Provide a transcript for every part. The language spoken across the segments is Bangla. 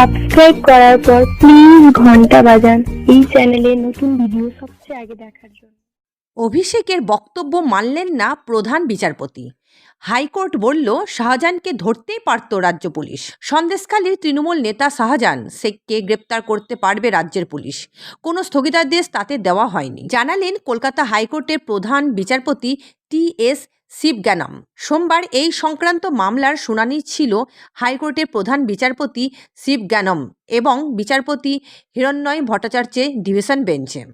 সাবস্ক্রাইব করার পর প্লিজ ঘণ্টা বাজান। এই চ্যানেলে নতুন ভিডিও সবচেয়ে আগে দেখার জন্য। অভিষেকের বক্তব্য মানলেন না প্রধান বিচারপতি। হাইকোর্ট বলল, শাহজাহানকে ধরতেই পারত রাজ্য পুলিশ। সন্দেশখালীর তৃণমূল নেতা শাহজাহান শেখকে গ্রেপ্তার করতে পারবে রাজ্যের পুলিশ। কোনো স্থগিতাদেশ তাতে দেওয়া হয়নি। জানালেন, কলকাতা হাইকোর্টের প্রধান বিচারপতি টি এস শিবজ্ঞানম। সোমবার এই সংক্রান্ত মামলার শুনানি ছিল হাইকোর্টের প্রধান বিচারপতি শিবজ্ঞানম এবং বিচারপতি হিরণ্ময় ভট্টাচার্যের ডিভিশন বেঞ্চে।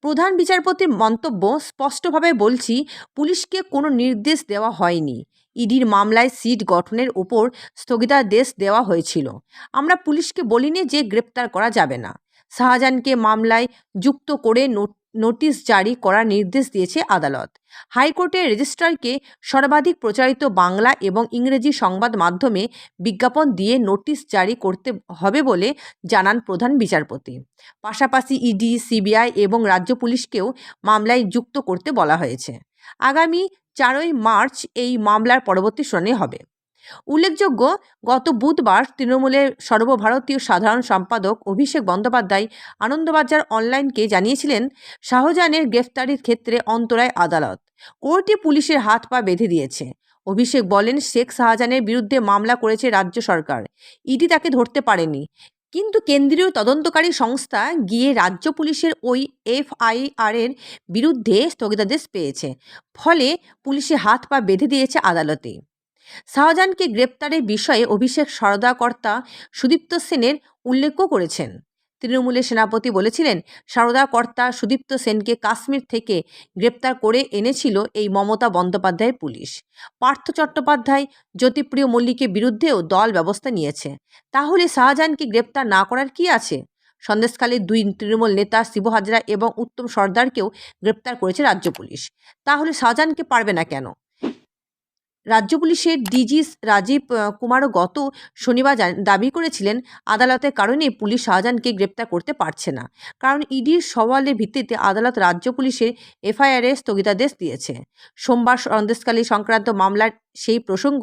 প্রধান বিচারপতির মন্তব্য, স্পষ্টভাবে বলছি, পুলিশকে কোনো নির্দেশ দেওয়া হয়নি। ইডির মামলায় সিট গঠনের উপর স্থগিতাদেশ দেওয়া হয়েছিল। আমরা পুলিশকে বলিনি যে গ্রেপ্তার করা যাবে না। শাহজাহানকে মামলায় যুক্ত করে নো- নোটিশ জারি করার নির্দেশ দিয়েছে আদালত। হাইকোর্টের রেজিস্ট্রারকে সর্বাধিক প্রচারিত বাংলা এবং ইংরেজি সংবাদ মাধ্যমে বিজ্ঞাপন দিয়ে নোটিশ জারি করতে হবে বলে জানান প্রধান বিচারপতি। পাশাপাশি ইডি, সিবিআই এবং রাজ্য পুলিশকেও মামলায় যুক্ত করতে বলা হয়েছে। আগামী চারই মার্চ এই মামলার পরবর্তী শুনানি হবে। উল্লেখযোগ্য, গত বুধবার তৃণমূলের সর্বভারতীয় সাধারণ সম্পাদক অভিষেক বন্দ্যোপাধ্যায় আনন্দবাজার অনলাইনকে জানিয়েছিলেন, শাহজাহানের গ্রেফতারির ক্ষেত্রে অন্তরায় আদালত। কোর্টে পুলিশের হাত পা বেঁধে দিয়েছে। অভিষেক বলেন, শেখ শাহজাহানের বিরুদ্ধে মামলা করেছে রাজ্য সরকার। ইডি তাকে ধরতে পারেনি। কিন্তু কেন্দ্রীয় তদন্তকারী সংস্থা গিয়ে রাজ্য পুলিশের ওই এফআইআর এর বিরুদ্ধে স্থগিতাদেশ পেয়েছে। ফলে পুলিশের হাত পা বেঁধে দিয়েছে আদালতে। শাহজাহানকে গ্রেপ্তারের বিষয়ে অভিষেক সরদাকর্তা সুদীপ্ত সেনের উল্লেখও করেছেন। তৃণমূলের সেনাপতি বলেছিলেন, সারদাকর্তা সুদীপ্ত সেনকে কাশ্মীর থেকে গ্রেপ্তার করে এনেছিল এই মমতা বন্দ্যোপাধ্যায়ের পুলিশ। পার্থ চট্টোপাধ্যায় জ্যোতিপ্রিয় মল্লিকের বিরুদ্ধেও দল ব্যবস্থা নিয়েছে। তাহলে শাহজাহানকে গ্রেপ্তার না করার কি আছে? সন্দেশকালে দুই তৃণমূল নেতা শিব হাজরা এবং উত্তম সর্দারকেও গ্রেপ্তার করেছে রাজ্য পুলিশ। তাহলে শাহজাহানকে পারবে না কেন? রাজ্য পুলিশের ডিজি রাজীব কুমারও গত শনিবার দাবি করেছিলেন, আদালতের কারণে পুলিশ শাহজাহানকে গ্রেপ্তার করতে পারছে না। কারণ ইডির সওয়ালের ভিত্তিতে আদালত রাজ্য পুলিশের এফআইআরে স্থগিতাদেশ দিয়েছে। সোমবার সন্দেশকালী সংক্রান্ত মামলার সেই প্রসঙ্গ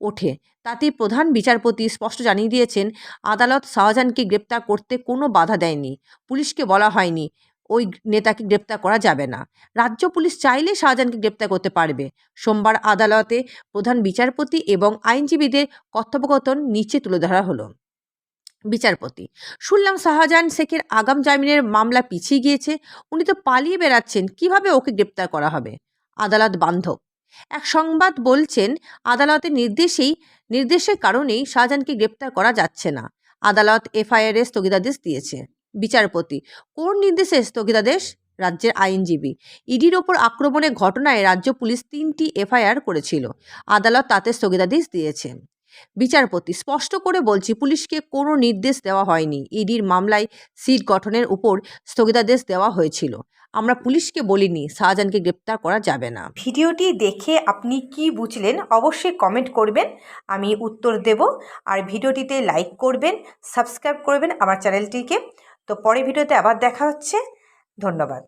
ওঠে। তাতে প্রধান বিচারপতি স্পষ্ট জানিয়ে দিয়েছেন, আদালত শাহজাহানকে গ্রেপ্তার করতে কোনো বাধা দেয়নি। পুলিশকে বলা হয়নি। ওই নেতাকে গ্রেপ্তার করা যাবে না। রাজ্য পুলিশ চাইলে শাহজাহানকে গ্রেপ্তার করতে পারবে। সোমবার আদালতে প্রধান বিচারপতি এবং আইনজীবীদের কথোপকথন নিচে তুলে ধরা হলো। বিচারপতি, শুনলাম শাহজাহান শেখের আগাম জামিনের মামলা পিছিয়ে গিয়েছে। উনি তো পালিয়ে বেড়াচ্ছেন। কীভাবে ওকে গ্রেপ্তার করা হবে? আদালত বান্ধব, এক সংবাদ বলছেন, আদালতের নির্দেশেই, নির্দেশের কারণেই শাহজাহানকে গ্রেপ্তার করা যাচ্ছে না। আদালত এফআইআর স্থগিতাদেশ দিয়েছে। বিচারপতি। কোন নির্দেশে স্থগিতাদেশ রাজ্যের আইনজীবী। ইডির ওপর আক্রমণের ঘটনায় রাজ্য পুলিশ তিনটি এফআইআর করেছিল। আদালত তাতে স্থগিতাদেশ দিয়েছে। বিচারপতি, স্পষ্ট করে বলছি, পুলিশকে কোনো নির্দেশ দেওয়া হয়নি। ইডির মামলায় সিট গঠনের উপর স্থগিতাদেশ দেওয়া হয়েছিল। আমরা পুলিশকে বলিনি, শাহজাহানকে গ্রেপ্তার করা যাবে না। ভিডিওটি দেখে আপনি কি বুঝলেন, অবশ্যই কমেন্ট করবেন। আমি উত্তর দেব। আর ভিডিওটিতে লাইক করবেন, সাবস্ক্রাইব করবেন আমার চ্যানেলটিকে। তো পরে ভিডিওতে আবার দেখা হচ্ছে। ধন্যবাদ।